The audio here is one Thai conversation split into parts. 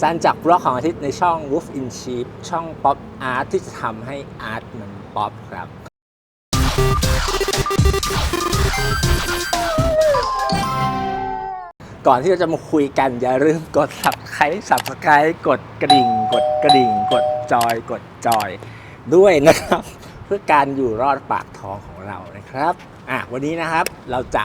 สั้นจากบล็อกของอาทิตย์ในช่อง Wolf in Sheep ช่อง Pop Art ที่จะทำให้อาร์ตมันป๊อปครับ ก่อนที่เราจะมาคุยกัน อย่าลืมกด subscribe subscribe กดกระดิ่ง กดกระดิ่ง กดจอย กดจอย ด้วยนะครับ เพื่อการอยู่รอดปากท้องของเรานะครับ อะวันนี้นะครับเราจะ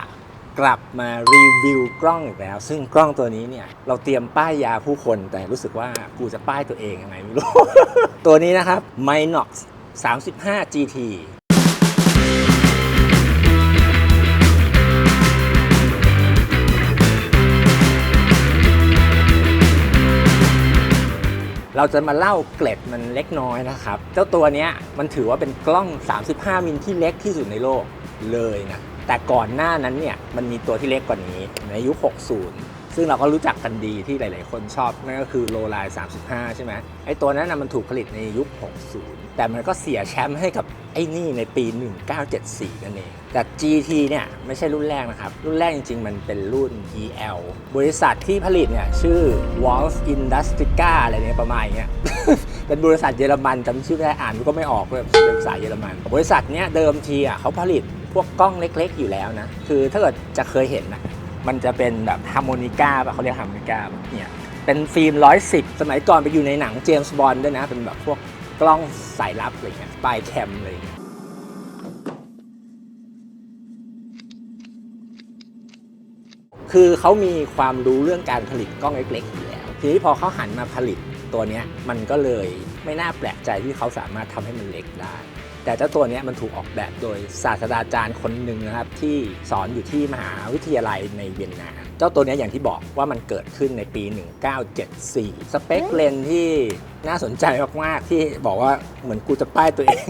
กลับมารีวิวกล้องอีกแล้ว ซึ่งกล้องตัวนี้เนี่ย เราเตรียมป้ายยาผู้คนแต่รู้สึกว่ากูจะป้ายตัวเองยังไงไม่รู้ ตัวนี้นะครับ Minox 35 GT เราจะมาเล่าเกล็ดมันเล็กน้อยนะครับ เจ้าตัวนี้มันถือว่าเป็นกล้อง 35 มิลที่เล็กที่สุดในโลกเลยนะ แต่ก่อนหน้านั้นเนี่ยมันมีตัวที่เล็กกว่านี้ในยุค 60 ซึ่งเราก็รู้จักกันดีที่หลาย ๆ คนชอบ นั่นก็คือโลไล35 ใช่ไหมไอ้ตัวนั้นนะมันถูกผลิตในยุค 60 แต่มันก็เสียแชมป์ให้กับไอ้นี่ในปี 1974 นั่นเอง แต่ GT เนี่ยไม่ใช่รุ่นแรกนะครับ รุ่นแรกจริง ๆ มันเป็นรุ่น EL บริษัทที่ผลิตเนี่ยชื่อ Wolf Industrica อะไรเนี่ยประมาณเงี้ยเป็นบริษัทเยอรมันจำชื่อไม่ได้อ่านก็ไม่ออกเลยเป็นภาษาเยอรมัน บริษัทเนี้ยเดิมทีอะเขาผลิต พวกกล้องเล็ก ๆ อยู่แล้วนะ คือถ้าเกิดจะเคยเห็นนะมันจะเป็นแบบฮาร์โมนิก้าป่ะเขาเรียกฮาร์โมนิก้าเนี่ยเป็นฟิล์ม110สมัยก่อนไปอยู่ในหนังเจมส์บอนด์ด้วยนะ เป็นแบบพวกกล้องสายลับอะไรเงี้ยสปายแคมอะไรเงี้ยคือเขามีความรู้เรื่องการผลิตกล้องเล็กๆอยู่แล้ว ทีนี้พอเขาหันมาผลิตตัวเนี้ยมันก็เลยไม่น่าแปลกใจที่เขาสามารถทำให้มันเล็กได้ แต่เจ้าตัวนี้มันถูกออกแบบโดยศาสตราจารย์คนหนึ่งนะครับที่สอนอยู่ที่มหาวิทยาลัยในเวียนนา เจ้าตัวนี้อย่างที่บอกว่ามันเกิดขึ้นในปี 1974 สเปคเลนที่น่าสนใจมากๆที่บอกว่าเหมือนกูจะป้ายตัวเอง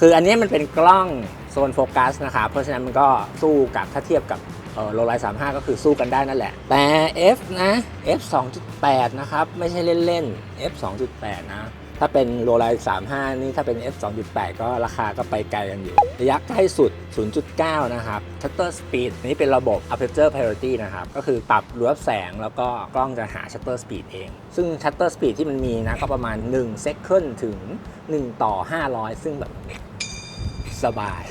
คืออันนี้มันเป็นกล้องโซนโฟกัสนะครับเพราะฉะนั้นมันก็สู้กับถ้าเทียบกับโลไลสามห้าก็คือสู้กันได้นั่นแหละ แต่ F นะ F 2.8 นะครับ ไม่ใช่เล่น ๆ F 2.8 นะ ถ้าเป็นโลไล35 นี่ถ้าเป็น F 2.8 ก็ราคาก็ไปไกลกันอยู่ ระยะใกล้สุด 0.9 นะครับ shutter speed นี้เป็นระบบ aperture priority นะครับ ก็คือปรับรวบแสงแล้วก็กล้องจะหา shutter speed เอง ซึ่ง shutter speed ที่มันมีนะ ก็ประมาณ1 second ถึง 1 ต่อ 500 ซึ่งแบบสบาย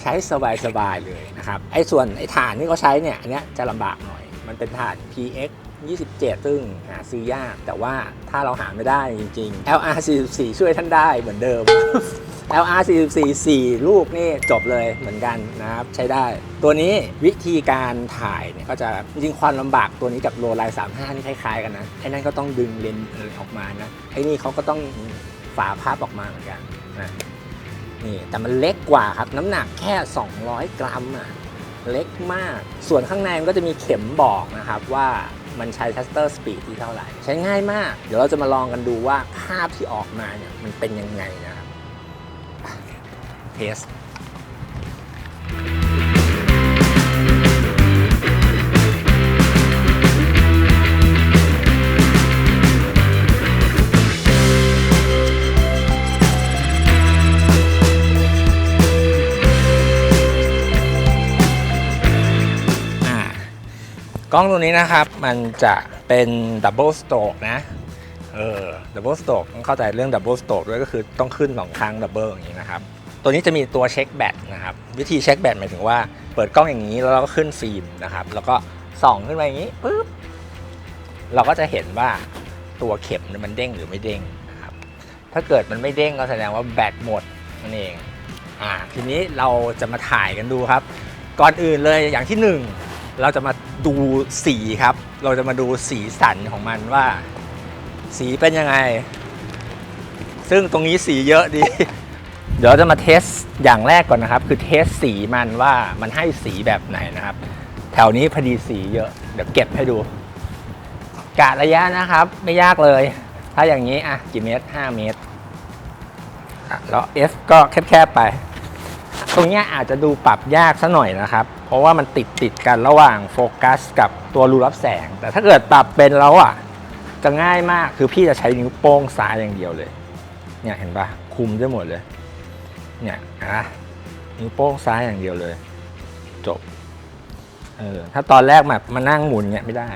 ใช้สบายสบายๆเลยนะครับ ไอ้ส่วนไอ้ฐานที่เขาใช้เนี่ย อันเนี้ยจะลำบากหน่อย มันเป็นฐาน PX 27 ซึ่งหาซื้อยาก แต่ว่าถ้าเราหาไม่ได้จริงๆ LR 44ช่วยท่านได้เหมือนเดิม LR 44 4 ลูกนี่จบเลยเหมือนกันนะครับ ใช้ได้ ตัวนี้วิธีการถ่ายเนี่ยก็จะจริงความลำบากตัวนี้กับโลไล35 นี่คล้ายๆกันนะ ไอ้นั่นก็ต้องดึงเลนส์อออกมานะ ไอ้นี่เขาก็ต้องฝาพับออกมาเหมือนกันนะนี่แต่มันเล็กกว่าครับ น้ำหนักแค่ 200 กรัมอะเล็กมาก ส่วนข้างในมันก็จะมีเข็มบอกนะครับว่า มันใช้ shutter speed ที่เท่าไหร่ ใช้ง่ายมาก เดี๋ยวเราจะมาลองกันดูว่าภาพที่ออกมาเนี่ยมันเป็นยังไงนะครับเทส กล้องตัวนี้นะครับ มันจะเป็นดับเบิลสโตรกนะ เออดับเบิลสโตรกต้องเข้าใจเรื่องดับเบิลสโตรกด้วยก็คือต้องขึ้นสองครั้งดับเบิลอย่างนี้นะครับ ตัวนี้จะมีตัวเช็คแบตนะครับ วิธีเช็คแบตหมายถึงว่า เปิดกล้องอย่างนี้แล้วเราก็ขึ้นฟิล์มนะครับ แล้วก็ส่องขึ้นไปอย่างนี้ปุ๊บ เราก็จะเห็นว่าตัวเข็มมันเด้งหรือไม่เด้งนะครับ ถ้าเกิดมันไม่เด้งก็แสดงว่าแบตหมดนั่นเอง อ่า ทีนี้เราจะมาถ่ายกันดูครับ ก่อนอื่นเลยอย่างที่หนึ่ง เราจะมาดูสีครับ เราจะมาดูสีสันของมันว่า สีเป็นยังไง ซึ่งตรงนี้สีเยอะดี เดี๋ยวจะมาเทสอย่างแรกก่อนนะครับ คือเทสสีมันว่ามันให้สีแบบไหนนะครับ แถวนี้พอดีสีเยอะ เดี๋ยวเก็บให้ดู กะระยะนะครับ ไม่ยากเลย ถ้าอย่างนี้อะกี่เมตร 5 เมตรอะแล้ว F ก็แคบๆไป ตรงนี้อาจจะดูปรับยากซะหน่อยนะครับ เพราะว่ามันติดติดกันระหว่างโฟกัสกับตัวรูรับแสง แต่ถ้าเกิดปรับเป็นแล้วอะจะง่ายมากคือพี่จะใช้นิ้วโป้งซ้ายอย่างเดียวเลย เนี่ยเห็นปะคุมได้หมดเลย เนี่ยอะนิ้วโป้งซ้ายอย่างเดียวเลย จบเออถ้าตอนแรกแบบมานั่งหมุนเงี้ยไม่ได้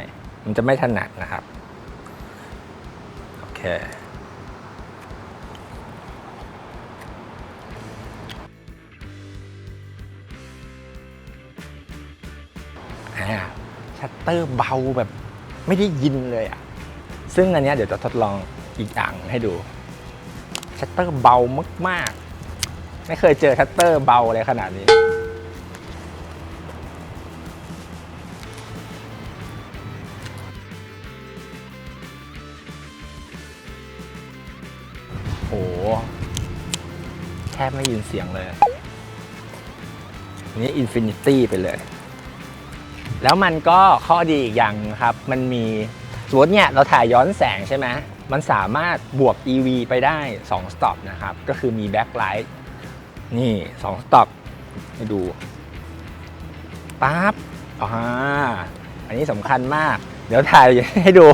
มันจะไม่ถนัดนะครับ โอ่าชัตเตอร์เบาแบบไม่ได้ยินเลยอะ ซึ่งอันนี้เดี๋ยวจะทดลองอีกอย่างให้ดู ชัตเตอร์เบามากๆ ไม่เคยเจอชัตเตอร์เบาเลยขนาดนี้ โอ้โหแทบไม่ยินเสียงเลย นี่อินฟินิตี้ไปเลย แล้วมันก็ข้อดีอีกอย่างครับ มันมีสมมติเนี่ยเราถ่ายย้อนแสงใช่ไหมมันสามารถบวก EV ไปได้2สต็อปนะครับ ก็คือมีแบ็คไลท์นี่2สต็อปให้ดูปั๊บอ่าอันนี้สำคัญมาก เดี๋ยวถ่ายให้ดู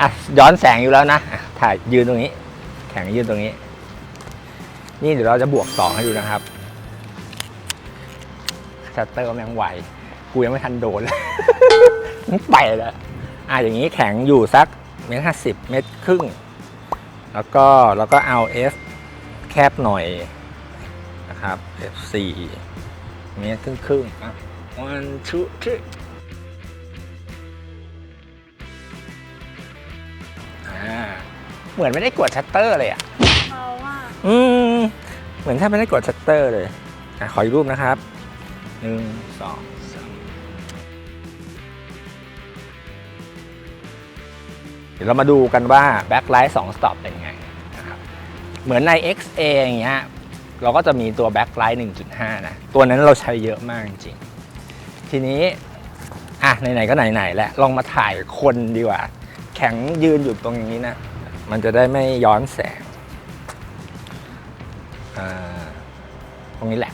อะย้อนแสงอยู่แล้วนะอะถ่ายยืนตรงนี้ แข็งยืนตรงนี้ นี่เดี๋ยวเราจะบวก 2 ให้ดูนะครับชัตเตอร์แม่งไว กูยังไม่ทันโดนเลยมันไปแล้วอะอย่างนี้แข็งอยู่สักเมตรห้าสิบเมตรครึ่ง แล้วก็แล้วก็เอา F แคบหน่อยนะครับ F สี่เมตรครึ่งครึ่งๆอะ one two three อ่าเหมือนไม่ได้กดชัตเตอร์เลยอะเบามากอืม เหมือนถ้าไม่ได้กดชัตเตอร์เลยอะขออีกรูปนะครับหนึ่งสอง เดี๋ยวเรามาดูกันว่าแบ็คไลท์2สต็อปเป็นไงนะครับเหมือนใน XA อย่างเงี้ยเราก็จะมีตัวแบ็คไลท์1.5 นะ ตัวนั้นเราใช้เยอะมากจริง ทีนี้ อะ ไหน ๆ ก็ไหน ๆ แล้ว ลองมาถ่ายคนดีกว่า แข็งยืนอยู่ตรงนี้นะ มันจะได้ไม่ย้อนแสงอ่าตรงนี้แหละ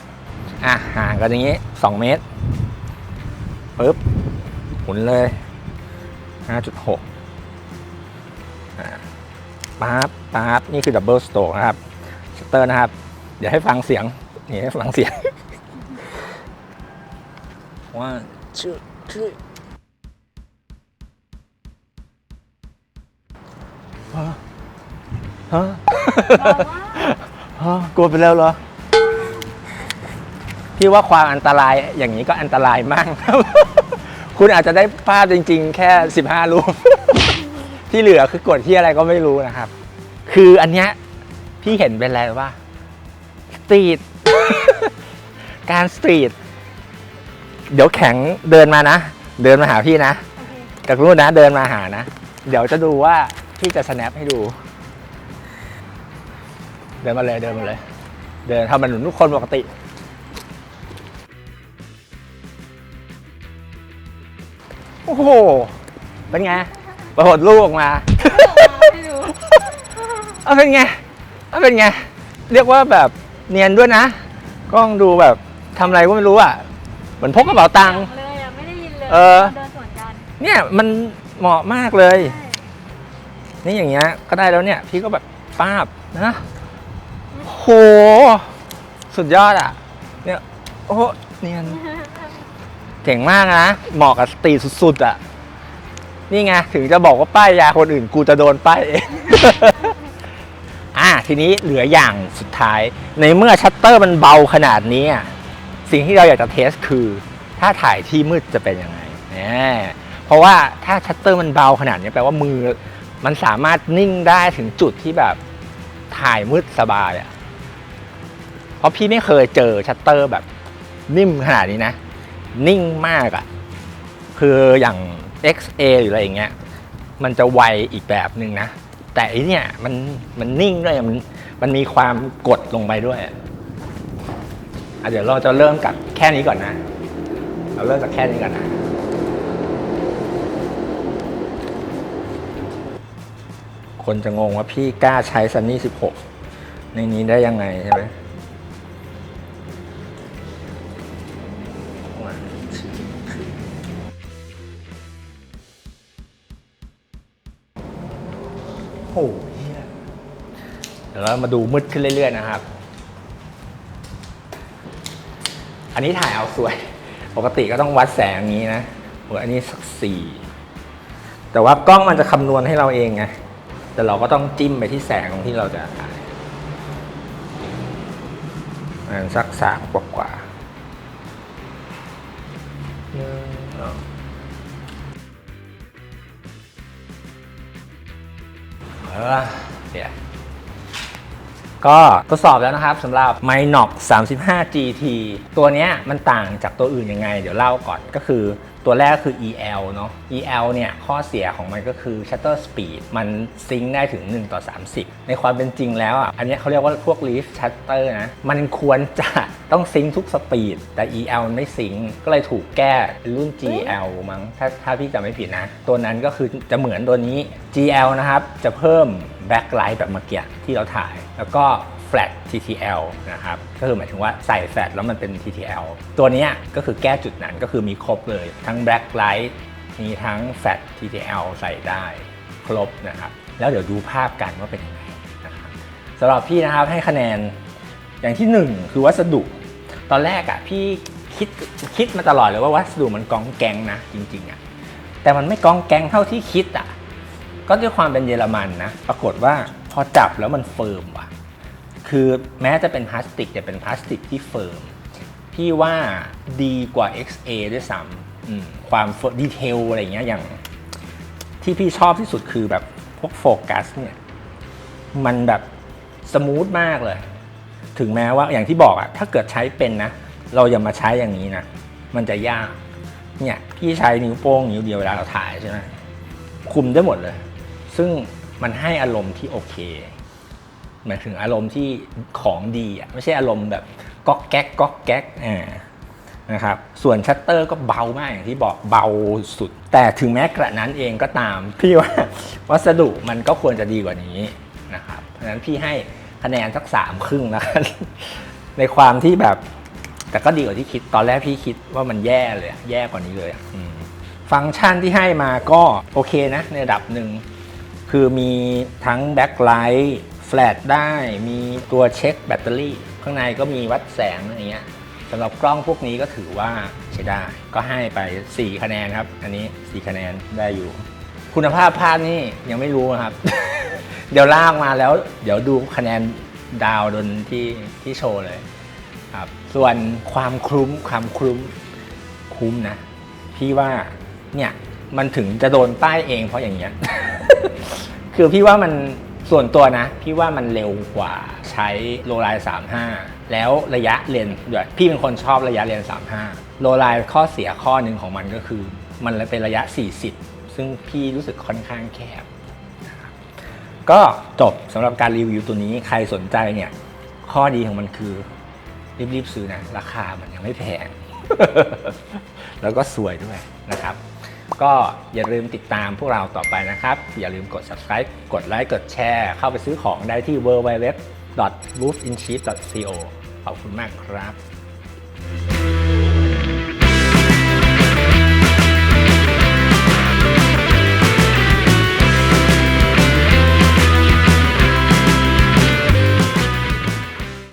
อะ ห่างกันอย่างนี้ 2 เมตรปึ๊บ หมุนเลย 5.6 ปั๊บปั๊บนี่คือดับเบิลสโตรกนะครับชัตเตอร์นะครับ เดี๋ยวให้ฟังเสียง นี่ให้ฟังเสียง one two three ฮะฮะเบามากฮะกลัวไปแล้วเหรอ พี่ว่าความอันตรายอย่างนี้ก็อันตรายมากคุณอาจจะได้ภาพจริง ๆ แค่ 15 รูป ที่เหลือคือกดที่อะไรก็ไม่รู้นะครับ คืออันเนี้ยพี่เห็นเป็นอะไรว่าสตรีท การสตรีท เดี๋ยวแข็งเดินมานะ เดินมาหาพี่นะ โอเคจากนู้นนะเดินมาหานะ เดี๋ยวจะดูว่าพี่จะ snap ให้ดู เดินมาเลยเดินมาเลย เดินทำเหมันหนุนทุกคนปกติ โอ้โห เป็นไง ปรากฏลูกออกมาให้ดูเอาเป็นไง เอาเป็นไง เรียกว่าแบบเนียนด้วยนะ กล้องดูแบบทำอะไรก็ไม่รู้อะ เหมือนพกกระเป๋าตังค์ เลยอะไม่ได้ยินเลยเออ เดินสวนกันเนี่ยมันเหมาะมากเลยใช่นี่อย่างเงี้ยก็ได้แล้วเนี่ย พี่ก็แบบป้าบนะโห สุดยอดอะ เนี่ย โอ้โหเนียนเจ๋งมากนะ เหมาะกับสตรีทสุดๆอะ นี่ไงถึงจะบอกว่าป้ายยาคนอื่นกูจะโดนป้ายเอง อะทีนี้เหลืออย่างสุดท้าย ในเมื่อชัตเตอร์มันเบาขนาดนี้ สิ่งที่เราอยากจะเทสคือ ถ้าถ่ายที่มืดจะเป็นยังไงแหมเพราะว่าถ้าชัตเตอร์มันเบาขนาดนี้แปลว่ามือ มันสามารถนิ่งได้ถึงจุดที่แบบถ่ายมืดสบายอะ่ะเพราะพี่ไม่เคยเจอชัตเตอร์แบบนิ่มขนาดนี้นะ นิ่งมากอะ่ะ คืออย่าง XA หรืออะไรอย่างเงี้ยมันจะไวอีกแบบหนึ่งนะ แต่อันเนี่ยมันมันนิ่งด้วยมันมันมีความกดลงไปด้วยอะอะเดี๋ยวเราจะเริ่มกับแค่นี้ก่อนนะ เราเริ่มจากแค่นี้ก่อนนะคนจะงงว่าพี่กล้าใช้ซันนี่16 ในนี้ได้ยังไงใช่ไหม โอ้โหเหี้ยเดี๋ยวเรามาดูมืดขึ้นเรื่อย ๆ นะครับ อันนี้ถ่ายเอาสวย ปกติก็ต้องวัดแสงอย่างนี้นะโอ้ยอันนี้สักสี่แต่ว่ากล้องมันจะคำนวณให้เราเองไง แต่เราก็ต้องจิ้มไปที่แสงตรงที่เราจะถ่ายมันสักสามกว่า เออเดี๋ยวก็ทดสอบแล้วนะครับสำหรับ m i n o x 35 GT ตัวเนี้ยมันต่างจากตัวอื่นยังไง เดี๋ยวเล่าก่อนก็คือ ตัวแรกคือ EL เนาะ EL เนี่ยข้อเสียของมันก็คือ shutter speed มันซิงค์ได้ถึง 1 ต่อ 30 ในความเป็นจริงแล้วอะ อันนี้เขาเรียกว่าพวก leaf shutter นะ มันควรจะต้องซิงค์ทุกสปีด แต่ EL มันไม่ซิงค์ก็เลยถูกแก้เป็นรุ่น GL มั้ง ถ้าถ้าพี่จำไม่ผิดนะ ตัวนั้นก็คือจะเหมือนตัวนี้ GL นะครับ จะเพิ่ม backlight แบบเมื่อกี้ที่เราถ่าย แล้วก็ flat TTL นะครับก็คือหมายถึงว่าใส่ flat แล้วมันเป็น TTL ตัวนี้ก็คือแก้จุดนั้นก็คือมีครบเลยทั้ง backlight มีทั้ง flat TTL ใส่ได้ครบนะครับ แล้วเดี๋ยวดูภาพกันว่าเป็นยังไงนะครับสำหรับพี่นะครับให้คะแนนอย่างที่หนึ่งคือวัสดุ ตอนแรกอะ่ะพี่คิดคิดมาตลอดเลยว่าวัสดุมันกองแกงนะจริงๆอะ่ะแต่มันไม่กองแกงเท่าที่คิดอะก็ด้วยความเป็นเยอรมันนะ ปรากฏว่าพอจับแล้วมันเฟิร์มว่ะ คือแม้จะเป็นพลาสติกแต่เป็นพลาสติกที่เฟิร์มพี่ว่าดีกว่า XA ด้วยซ้ำความดีเทลอะไรอย่างเงี้ยอย่าง ที่พี่ชอบที่สุดคือแบบพวกโฟกัสเนี่ยมันแบบสมูทมากเลย ถึงแม้ว่าอย่างที่บอกอะถ้าเกิดใช้เป็นนะ เราอย่ามาใช้อย่างนี้นะ มันจะยาก เนี่ยพี่ใช้นิ้วโป้งนิ้วเดียวเวลาเราถ่ายใช่ไหมคุมได้หมดเลย ซึ่งมันให้อารมณ์ที่โอเค หมายถึงอารมณ์ที่ของดีอะไม่ใช่อารมณ์แบบก๊อกแก๊กก๊อกแก๊กอ่านะครับส่วนชัตเตอร์ก็เบามากอย่างที่บอกเบาสุด แต่ถึงแม้กระนั้นเองก็ตามพี่ว่าวัสดุมันก็ควรจะดีกว่านี้นะครับเพราะฉะนั้นพี่ให้คะแนนสักสามครึ่งแล้วกันในความที่แบบ แต่ก็ดีกว่าที่คิดตอนแรกพี่คิดว่ามันแย่เลยแย่กว่านี้เลยฟังก์ชันที่ให้มาก็โอเคนะ ในระดับหนึ่งคือมีทั้งแบ็คไลท์ แฟลชได้มีตัวเช็คแบตเตอรี่ ข้างในก็มีวัดแสงอะไรเงี้ยสำหรับกล้องพวกนี้ก็ถือว่าใช้ได้ ก็ให้ไป 4 คะแนนครับ อันนี้ 4 คะแนนได้อยู่ คุณภาพภาพนี่ยังไม่รู้นะครับ เดี๋ยวลากมาแล้ว เดี๋ยวดูคะแนนดาวดนที่ที่โชว์เลยครับ ส่วนความคลุ้มความคลุ้มคุ้มนะ พี่ว่าเนี่ยมันถึงจะโดนป้ายเองเพราะอย่างเงี้ย คือพี่ว่ามัน ส่วนตัวนะ พี่ว่ามันเร็วกว่าใช้โลไล35 แล้วระยะเลนส์ด้วยพี่เป็นคนชอบระยะเลนส์35 โลไลข้อเสียข้อหนึ่งของมันก็คือ มันเป็นระยะ 40 ซึ่งพี่รู้สึกค่อนข้างแคบ ก็จบสำหรับการรีวิวตัวนี้ใครสนใจเนี่ย ข้อดีของมันคือ รีบๆซื้อนะ ราคามันยังไม่แพง แล้วก็สวยด้วยนะครับ ก็อย่าลืมติดตามพวกเราต่อไปนะครับ อย่าลืมกด subscribe กดไลค์กดแชร์ เข้าไปซื้อของได้ที่ www. w o o f i n s h i p co ขอบคุณมากครับ